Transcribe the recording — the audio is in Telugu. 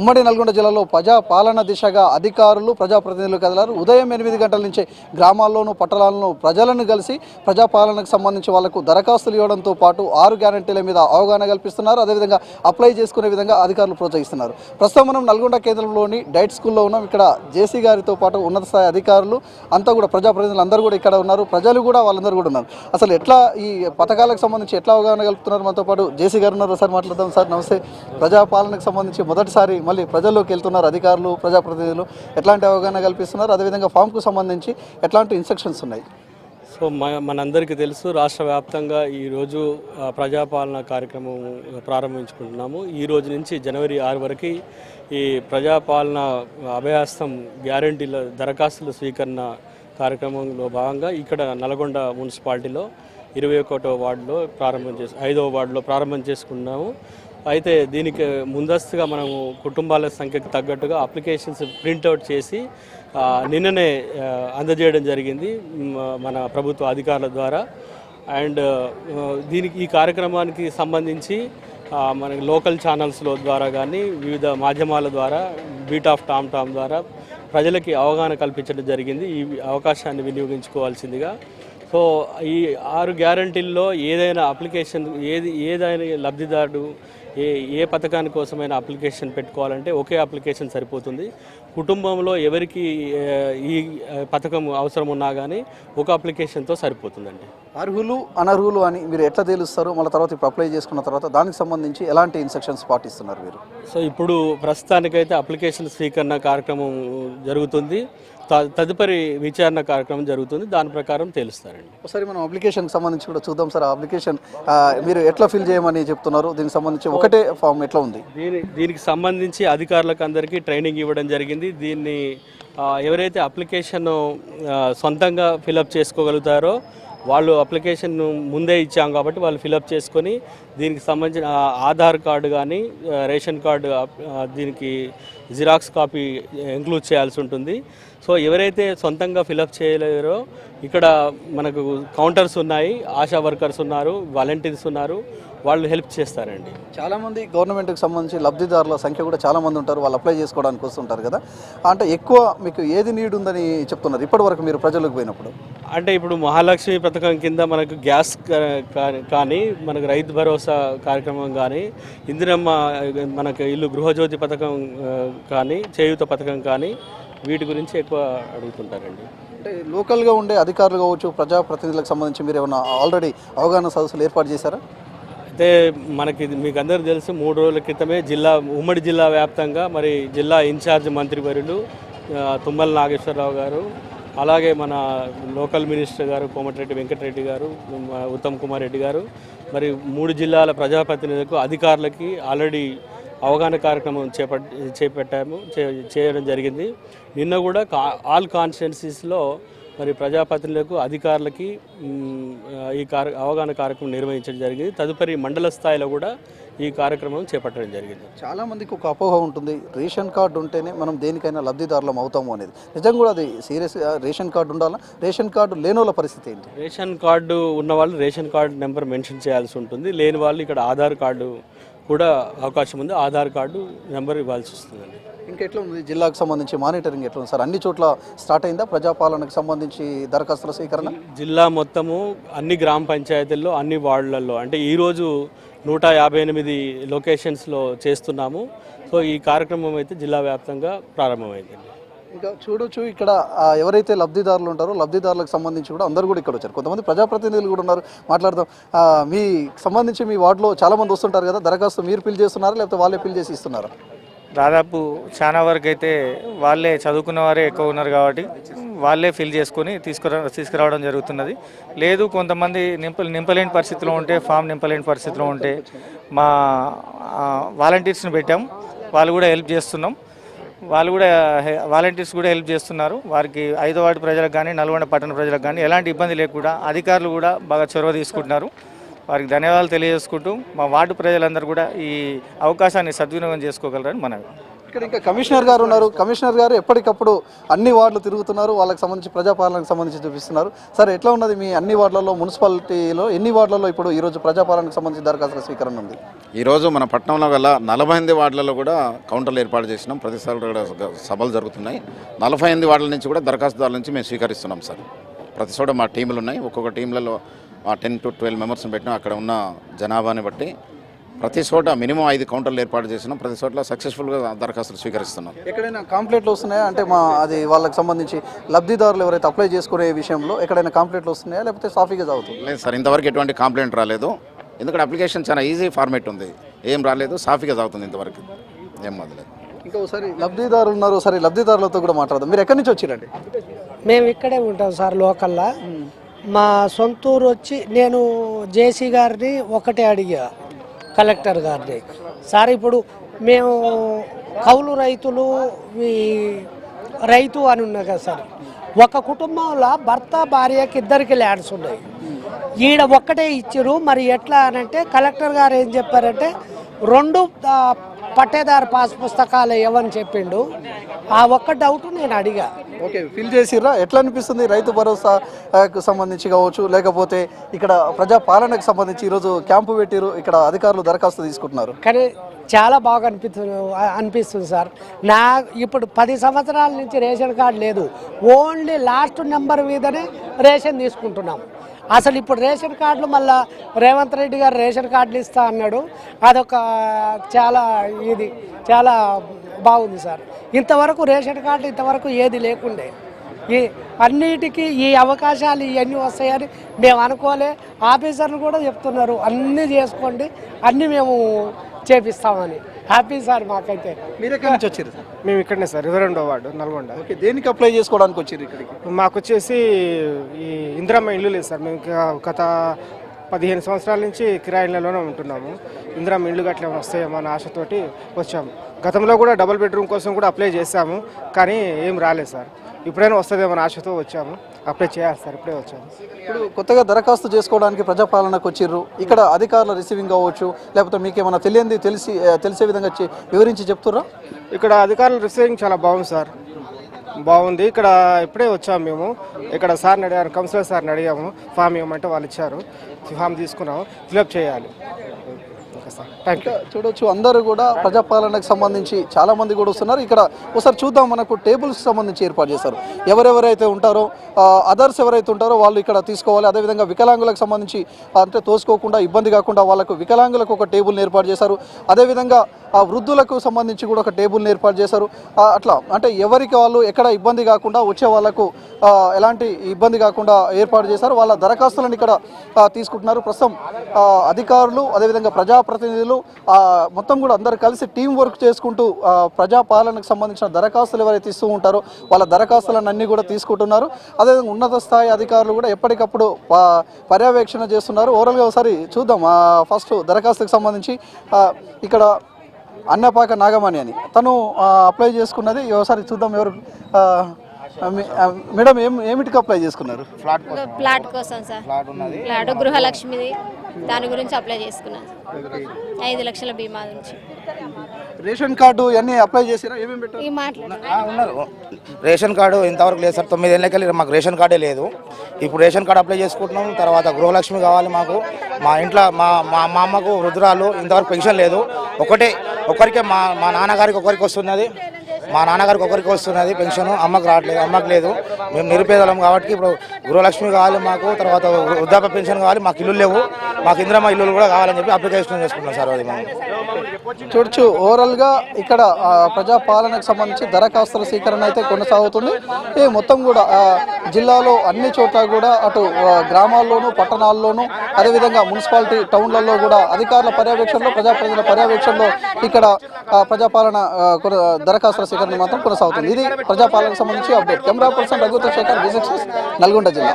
ఉమ్మడి నల్గొండ జిల్లాలో ప్రజా పాలన దిశగా అధికారులు ప్రజాప్రతినిధులు కదిలారు. ఉదయం ఎనిమిది గంటల నుంచే గ్రామాల్లోనూ పట్టణాలను ప్రజలను కలిసి ప్రజాపాలనకు సంబంధించి వాళ్ళకు దరఖాస్తులు ఇవ్వడంతో పాటు ఆరు గ్యారంటీల మీద అవగాహన కల్పిస్తున్నారు. అదేవిధంగా అప్లై చేసుకునే విధంగా అధికారులు ప్రోత్సహిస్తున్నారు. ప్రస్తుతం మనం నల్గొండ కేంద్రంలోని డైట్ స్కూల్లో ఉన్నాం. ఇక్కడ జేసీ గారితో పాటు ఉన్నత స్థాయి అధికారులు అంతా కూడా ప్రజాప్రతినిధులు అందరూ కూడా ఇక్కడ ఉన్నారు. ప్రజలు కూడా వాళ్ళందరూ కూడా ఉన్నారు. అసలు ఎట్లా ఈ పథకాలకు సంబంధించి ఎట్లా అవగాహన కలుపుతున్నారు? మనతో పాటు జేసీ గారు ఉన్నారు. సార్ మాట్లాడదాం. సార్ నమస్తే. ప్రజాపాలనకు సంబంధించి మొదటిసారి మళ్ళీ ప్రజల్లోకి వెళ్తున్నారు అధికారులు ప్రజాప్రతినిధులు. ఎట్లాంటి అవగాహన కల్పిస్తున్నారు? అదేవిధంగా ఫామ్కు సంబంధించి ఎట్లాంటి ఇన్స్ట్రక్షన్స్ ఉన్నాయి? సో మనందరికీ తెలుసు రాష్ట్ర వ్యాప్తంగా ఈరోజు ప్రజాపాలన కార్యక్రమం ప్రారంభించుకుంటున్నాము. ఈ రోజు నుంచి జనవరి ఆరు వరకు ఈ ప్రజాపాలన అభయాస్తం గ్యారంటీల దరఖాస్తుల స్వీకరణ కార్యక్రమంలో భాగంగా ఇక్కడ నల్గొండ మున్సిపాలిటీలో ఇరవై ఒకటో వార్డులో ప్రారంభం చేసి ఐదవ వార్డులో ప్రారంభం చేసుకున్నాము. అయితే దీనికి ముందస్తుగా మనము కుటుంబాల సంఖ్యకు తగ్గట్టుగా అప్లికేషన్స్ ప్రింట్అవుట్ చేసి నిన్ననే అందజేయడం జరిగింది మన ప్రభుత్వ అధికారుల ద్వారా. అండ్ దీనికి ఈ కార్యక్రమానికి సంబంధించి మనకి మన లోకల్ ఛానల్స్లో ద్వారా కానీ వివిధ మాధ్యమాల ద్వారా బీట్ ఆఫ్ టామ్ టామ్ ద్వారా ప్రజలకి అవగాహన కల్పించడం జరిగింది. ఈ అవకాశాన్ని వినియోగించుకోవాల్సిందిగా. సో ఈ ఆరు గ్యారంటీల్లో ఏదైనా అప్లికేషన్ ఏది ఏదైనా లబ్ధిదారుడు ఏ ఏ పథకాని కోసమైనా అప్లికేషన్ పెట్టుకోవాలంటే ఒకే అప్లికేషన్ సరిపోతుంది. కుటుంబంలో ఎవరికి ఈ పథకం అవసరం ఉన్నా కానీ ఒక అప్లికేషన్తో సరిపోతుందండి. అర్హులు అనర్హులు అని మీరు ఎట్లా తెలుస్తారు మళ్ళీ తర్వాత ఇప్పుడు అప్లై చేసుకున్న తర్వాత దానికి సంబంధించి ఎలాంటి ఇన్స్ట్రక్షన్స్ పాటిస్తున్నారు మీరు? సో ఇప్పుడు ప్రస్తుతానికైతే అప్లికేషన్ స్వీకరణ కార్యక్రమం జరుగుతుంది. తదుపరి విచారణ కార్యక్రమం జరుగుతుంది. దాని ప్రకారం తెలుస్తారండి. ఒకసారి మనం అప్లికేషన్కి సంబంధించి కూడా చూద్దాం సార్. అప్లికేషన్ మీరు ఎట్లా ఫిల్ చేయమని చెప్తున్నారు? దీనికి సంబంధించి ఒకటే ఫామ్ ఎట్లా ఉంది? దీని దీనికి సంబంధించి అధికారులకు అందరికీ ట్రైనింగ్ ఇవ్వడం జరిగింది. దీన్ని ఎవరైతే అప్లికేషన్ సొంతంగా ఫిలప్ చేసుకోగలుగుతారో వాళ్ళు అప్లికేషన్ ముందే ఇచ్చాం కాబట్టి వాళ్ళు ఫిలప్ చేసుకొని దీనికి సంబంధించిన ఆధార్ కార్డు కానీ రేషన్ కార్డు దీనికి జిరాక్స్ కాపీ ఇంక్లూడ్ చేయాల్సి ఉంటుంది. సో ఎవరైతే సొంతంగా ఫిలప్ చేయలేరో ఇక్కడ మనకు కౌంటర్స్ ఉన్నాయి ఆశా వర్కర్స్ ఉన్నారు వాలంటీర్స్ ఉన్నారు వాళ్ళు హెల్ప్ చేస్తారండి. చాలా మంది గవర్నమెంట్కి సంబంధించి లబ్ధిదారుల సంఖ్య కూడా చాలా మంది ఉంటారు వాళ్ళు అప్లై చేసుకోవడానికి వస్తుంటారు కదా. అంటే ఎక్కువ మీకు ఏది నీడ్ ఉందని చెప్తున్నారు? ఇప్పటి వరకు మీరు ప్రజలకు పోయినప్పుడు. అంటే ఇప్పుడు మహాలక్ష్మి పథకం కింద మనకు గ్యాస్ కానీ మనకు రైతు భరోసా కార్యక్రమం కానీ ఇందిరమ్మ మనకు ఇల్లు గృహజ్యోతి పథకం కానీ చేయూత పథకం కానీ వీటి గురించి ఎక్కువ అడుగుతుంటారండి. అంటే లోకల్గా ఉండే అధికారులు కావచ్చు ప్రజాప్రతినిధులకు సంబంధించి మీరు ఏమైనా ఆల్రెడీ అవగాహన సదస్సులు ఏర్పాటు చేశారా? అయితే మనకి మీకు అందరికీ తెలుసు మూడు రోజుల క్రితమే జిల్లా ఉమ్మడి జిల్లా వ్యాప్తంగా మరి జిల్లా ఇన్ఛార్జ్ మంత్రివర్యులు ఆ, తుమ్మల నాగేశ్వరరావు గారు అలాగే మన లోకల్ మినిస్టర్ గారు కోమటిరెడ్డి వెంకటరెడ్డి గారు ఉత్తమ్ కుమార్ రెడ్డి గారు మరి మూడు జిల్లాల ప్రజాప్రతినిధులకు అధికారులకి ఆల్రెడీ అవగాహన కార్యక్రమం చేపట్ చేపట్టాము చేయడం జరిగింది. నిన్న కూడా కా ఆల్ కాన్స్టిట్యున్సీస్లో మరి ప్రజాప్రతినిధులకు అధికారులకి ఈ కార్య అవగాహన కార్యక్రమం నిర్వహించడం జరిగింది. తదుపరి మండల స్థాయిలో కూడా ఈ కార్యక్రమం చేపట్టడం జరిగింది. చాలా మందికి ఒక అపోహ ఉంటుంది. రేషన్ కార్డు ఉంటేనే మనం దేనికైనా లబ్ధిదారులం అవుతాము అనేది. నిజంగా కూడా అది. సీరియస్ రేషన్ కార్డు ఉండాలా? రేషన్ కార్డు లేని వాళ్ళ పరిస్థితి ఏంటి? రేషన్ కార్డు ఉన్న వాళ్ళు రేషన్ కార్డు నెంబర్ మెన్షన్ చేయాల్సి ఉంటుంది. లేని వాళ్ళు ఇక్కడ ఆధార్ కార్డు కూడా అవకాశం ఉంది. ఆధార్ కార్డు నెంబర్ ఇవ్వాల్సి వస్తుందండి. ఇంకా ఎట్లా ఉంది? జిల్లాకు సంబంధించి మానిటరింగ్ ఎట్లా ఉంది సార్? అన్ని చోట్ల స్టార్ట్ అయిందా? ప్రజాపాలనకు సంబంధించి దరఖాస్తుల స్వీకరణ జిల్లా మొత్తము అన్ని గ్రామ పంచాయతీల్లో అన్ని వార్డులలో అంటే ఈరోజు నూట యాభై ఎనిమిది లొకేషన్స్లో చేస్తున్నాము. సో ఈ కార్యక్రమం అయితే జిల్లా వ్యాప్తంగా ప్రారంభమైందండి. ఇక చూడొచ్చు ఇక్కడ ఎవరైతే లబ్ధిదారులు ఉంటారో లబ్ధిదారులకు సంబంధించి కూడా అందరూ కూడా ఇక్కడ వచ్చారు. కొంతమంది ప్రజాప్రతినిధులు కూడా ఉన్నారు. మాట్లాడదాం. మీ సంబంధించి మీ వార్డులో చాలామంది వస్తుంటారు కదా దరఖాస్తు మీరు ఫిల్ చేస్తున్నారా లేకపోతే వాళ్ళే ఫిల్ చేసి ఇస్తున్నారా? దాదాపు చాలా వరకు అయితే వాళ్ళే చదువుకున్న వారే ఎక్కువ ఉన్నారు కాబట్టి వాళ్ళే ఫిల్ చేసుకొని తీసుకురా తీసుకురావడం జరుగుతున్నది. లేదు కొంతమంది నింప నింపలేని పరిస్థితిలో ఉంటే ఫామ్ నింపలేని పరిస్థితిలో ఉంటే మా వాలంటీర్స్ని పెట్టాం. వాళ్ళు కూడా హెల్ప్ చేస్తున్నాం. వాళ్ళు కూడా వాలంటీర్స్ కూడా హెల్ప్ చేస్తున్నారు. వారికి ఐదో వార్డు ప్రజలకు కానీ నల్గొండ పట్టణ ప్రజలకు కానీ ఎలాంటి ఇబ్బంది లేకుండా అధికారులు కూడా బాగా చొరవ తీసుకుంటున్నారు. వారికి ధన్యవాదాలు తెలియజేసుకుంటూ మా వార్డు ప్రజలందరూ కూడా ఈ అవకాశాన్ని సద్వినియోగం చేసుకోగలరని మనవి. ఇక్కడ ఇంకా కమిషనర్ గారు ఉన్నారు. కమిషనర్ గారు ఎప్పటికప్పుడు అన్ని వార్డులు తిరుగుతున్నారు. వాళ్ళకి సంబంధించి ప్రజాపాలనకు సంబంధించి చూపిస్తున్నారు. సార్ ఎట్లా ఉన్నది మీ అన్ని వార్డులలో మున్సిపాలిటీలో ఎన్ని వార్డులలో ఇప్పుడు ఈరోజు ప్రజాపాలనకు సంబంధించి దరఖాస్తుల స్వీకరణ ఉంది? ఈరోజు మన పట్టణంలో గల నలభై ఎనిమిది వార్డులలో కూడా కౌంటర్లు ఏర్పాటు చేసినాం. ప్రతిసారి కూడా సభలు జరుగుతున్నాయి. నలభై ఎనిమిది వార్డుల నుంచి కూడా దరఖాస్తుదారుల నుంచి మేము స్వీకరిస్తున్నాం సార్. ప్రతి చోట మా టీంలు ఉన్నాయి. ఒక్కొక్క టీంలలో టెన్ టు ట్వెల్వ్ మెంబర్స్ని పెట్టినా. అక్కడ ఉన్న జనాభాని బట్టి ప్రతి చోట మినిమం ఐదు కౌంటర్లు ఏర్పాటు చేసినాం. ప్రతి చోట్ల సక్సెస్ఫుల్గా దరఖాస్తులు స్వీకరిస్తున్నాం. ఎక్కడైనా కాంప్లైంట్లు వస్తున్నాయా? అంటే మా అది వాళ్ళకి సంబంధించి లబ్ధిదారులు ఎవరైతే అప్లై చేసుకునే విషయంలో ఎక్కడైనా కాంప్లైంట్లు వస్తున్నాయా? లేకపోతే సాఫీగా సాగుతుంది లేదు సార్ ఇంతవరకు ఎటువంటి కంప్లైంట్ రాలేదు. ఎందుకంటే అప్లికేషన్ చాలా ఈజీ ఫార్మేట్ ఉంది. ఏం రాలేదు సాఫీగా సాగుతుంది ఇంతవరకు. ఏం మొదలేదు ఇంకా ఒకసారి లబ్ధిదారులు ఉన్నారు ఒకసారి లబ్ధిదారులతో కూడా మాట్లాడదాం. మీరు ఎక్కడి నుంచి వచ్చిరండి? మేము ఇక్కడే ఉంటాం సార్ లోకల్లా. మా సొంతూరు వచ్చి నేను జేసీ గారిని ఒకటే అడిగా. కలెక్టర్ గారిని సార్ ఇప్పుడు మేము కౌలు రైతులు ఈ రైతు అని ఉన్నాయి కదా సార్ ఒక కుటుంబంలో భర్త భార్యకి ఇద్దరికి ల్యాండ్స్ ఉన్నాయి. ఈడ ఒక్కటే ఇచ్చారు మరి ఎట్లా అని అంటే కలెక్టర్ గారు ఏం చెప్పారంటే రెండు పట్టేదారు పాస్ పుస్తకాలు ఇవ్వని చెప్పిండు. ఆ ఒక్క డౌట్ నేను అడిగా. ఓకే ఫిల్ చేసిర్రా? ఎట్లా అనిపిస్తుంది? రైతు భరోసాకు సంబంధించి కావచ్చు లేకపోతే ఇక్కడ ప్రజా పాలనకు సంబంధించి ఈరోజు క్యాంపు పెట్టిరు ఇక్కడ అధికారులు దరఖాస్తు తీసుకుంటున్నారు. కానీ చాలా బాగా అనిపిస్తుంది అనిపిస్తుంది సార్. నా ఇప్పుడు పది సంవత్సరాల నుంచి రేషన్ కార్డు లేదు. ఓన్లీ లాస్ట్ నెంబర్ మీదనే రేషన్ తీసుకుంటున్నాం. అసలు ఇప్పుడు రేషన్ కార్డులు మళ్ళా రేవంత్ రెడ్డి గారు రేషన్ కార్డులు ఇస్తా అన్నాడు. అదొక చాలా ఇది చాలా బాగుంది సార్. ఇంతవరకు రేషన్ కార్డు ఇంతవరకు ఏది లేకుండే. ఈ అన్నిటికీ ఈ అవకాశాలు ఇవన్నీ వస్తాయని మేము అనుకోలే. ఆఫీసర్లు కూడా చెప్తున్నారు అన్నీ చేసుకోండి అన్నీ మేము చేపిస్తామని. హ్యాపీ సార్ మాకైతే. మీరు ఎక్కడి నుంచి వచ్చారు మేము ఇక్కడనే సార్ ఇరవై రెండో వార్డు నల్గొండ. ఓకే దేనికి అప్లై చేసుకోవడానికి వచ్చారు ఇక్కడికి? మాకు వచ్చేసి ఈ ఇందిరమ్మ ఇల్లు లేదు సార్ మేము ఇంకా గత పదిహేను సంవత్సరాల నుంచి కిరాయి ఇళ్ళలోనే ఉంటున్నాము. ఇందిరమ్మ ఇల్లు గట్ల ఏమైనా వస్తాయేమో అన్న ఆశతోటి వచ్చాము. గతంలో కూడా డబుల్ బెడ్రూమ్ కోసం కూడా అప్లై చేశాము కానీ ఏం రాలేదు సార్. ఇప్పుడైనా వస్తుందేమో ఆశతో వచ్చాము అప్లై చేయాలి సార్ ఇప్పుడే వచ్చాము. ఇప్పుడు కొత్తగా దరఖాస్తు చేసుకోవడానికి ప్రజాపాలనకు వచ్చిర్రు ఇక్కడ అధికారుల రిసీవింగ్ అవ్వచ్చు లేకపోతే మీకు ఏమైనా తెలియంది తెలిసి తెలిసే విధంగా వివరించి చెప్తుర్రా ఇక్కడ అధికారుల రిసీవింగ్ చాలా బాగుంది సార్. బాగుంది. ఇక్కడ ఇప్పుడే వచ్చాము మేము. ఇక్కడ సార్ని అడిగాను కౌన్సిలర్ సార్ని అడిగాము. ఫామ్ ఇవ్వమంటే వాళ్ళు ఇచ్చారు. ఫామ్ తీసుకున్నాము. ఫిలప్ చేయాలి. సార్. థ్యాంక్ యూ చూడొచ్చు అందరూ కూడా ప్రజాపాలనకు సంబంధించి చాలా మంది కూడా వస్తున్నారు. ఇక్కడ ఒకసారి చూద్దాం మనకు టేబుల్స్ సంబంధించి ఏర్పాటు చేశారు. ఎవరెవరైతే ఉంటారో అదర్స్ ఎవరైతే ఉంటారో వాళ్ళు ఇక్కడ తీసుకోవాలి. అదేవిధంగా వికలాంగులకు సంబంధించి అంటే తోసుకోకుండా ఇబ్బంది కాకుండా వాళ్ళకు వికలాంగులకు ఒక టేబుల్ ఏర్పాటు చేశారు. అదేవిధంగా ఆ వృద్ధులకు సంబంధించి కూడా ఒక టేబుల్ని ఏర్పాటు చేశారు. అట్లా అంటే ఎవరికి వాళ్ళు ఎక్కడ ఇబ్బంది కాకుండా వచ్చే వాళ్ళకు ఎలాంటి ఇబ్బంది కాకుండా ఏర్పాటు చేశారు. వాళ్ళ దరఖాస్తులను ఇక్కడ తీసుకుంటున్నారు. ప్రస్తుతం అధికారులు అదేవిధంగా ప్రజాప్రతినిధులు మొత్తం కూడా అందరు కలిసి టీం వర్క్ చేసుకుంటూ ప్రజాపాలనకు సంబంధించిన దరఖాస్తులు ఎవరైతే ఇస్తూ ఉంటారో వాళ్ళ దరఖాస్తులను అన్నీ కూడా తీసుకుంటున్నారు. అదేవిధంగా ఉన్నత స్థాయి అధికారులు కూడా ఎప్పటికప్పుడు పర్యవేక్షణ చేస్తున్నారు. ఓవరాల్గా ఒకసారి చూద్దాం. ఫస్ట్ దరఖాస్తుకు సంబంధించి ఇక్కడ అన్నపాక నాగమణి అని. తను అప్లై చేసుకున్నది ఒకసారి చూద్దాం ఎవరు మేడం ఏం ఏమిటికి అప్లై చేసుకున్నారు? ప్లాట్ కోసం. సార్ ప్లాట్ గృహలక్ష్మిది దాని గురించి అప్లై చేసుకున్నాను. ఐదు లక్షల బీమా నుంచి. రేషన్ కార్డు ఇవన్నీ అప్లై చేసిరా? ఏమేమి పెట్టారు? ఈ మాట్లాడు. ఆ, ఉన్నారు. రేషన్ కార్డు ఇంతవరకు లేదు సార్. తొమ్మిది ఏళ్ళకెళ్ళి మాకు రేషన్ కార్డే లేదు. ఇప్పుడు రేషన్ కార్డు అప్లై చేసుకుంటున్నాం. తర్వాత గృహలక్ష్మి కావాలి మాకు. మా ఇంట్లో మా మా మా అమ్మకు వృద్ధురాలు ఇంతవరకు పెన్షన్ లేదు. ఒకటే ఒకరికే మా మా నాన్నగారికి ఒకరికి వస్తున్నది. మా నాన్నగారికి ఒకరికి వస్తున్నది పెన్షన్. అమ్మకు రావట్లేదు అమ్మకు లేదు. మేము నిరుపేదలం కాబట్టి ఇప్పుడు గృహలక్ష్మి కావాలి మాకు. తర్వాత వృద్ధాప్య పెన్షన్ కావాలి. మాకు ఇల్లు లేవు. మాకు ఇందిరమ్మ ఇల్లులు కూడా కావాలని చెప్పి అప్లికేషన్ చేసుకున్నాం సార్ అది మేము చూడొచ్చు. ఓవరాల్గా ఇక్కడ ప్రజాపాలనకు సంబంధించి దరఖాస్తుల స్వీకరణ అయితే కొనసాగుతుంది. ఈ మొత్తం కూడా జిల్లాలో అన్ని చోట్ల కూడా అటు గ్రామాల్లోనూ పట్టణాల్లోనూ అదేవిధంగా మున్సిపాలిటీ టౌన్లలో కూడా అధికారుల పర్యవేక్షణలో ప్రజాప్రతినిధుల పర్యవేక్షణలో ఇక్కడ ప్రజాపాలన కొన- దరఖాస్తుల స్వీకరణ మాత్రం కొనసాగుతుంది. ఇది ప్రజాపాలనకు సంబంధించి అప్డేట్. కెమెరా పర్సన్ రఘుతో శేఖర్ విజెక్సెస్ నల్గొండ జిల్లా.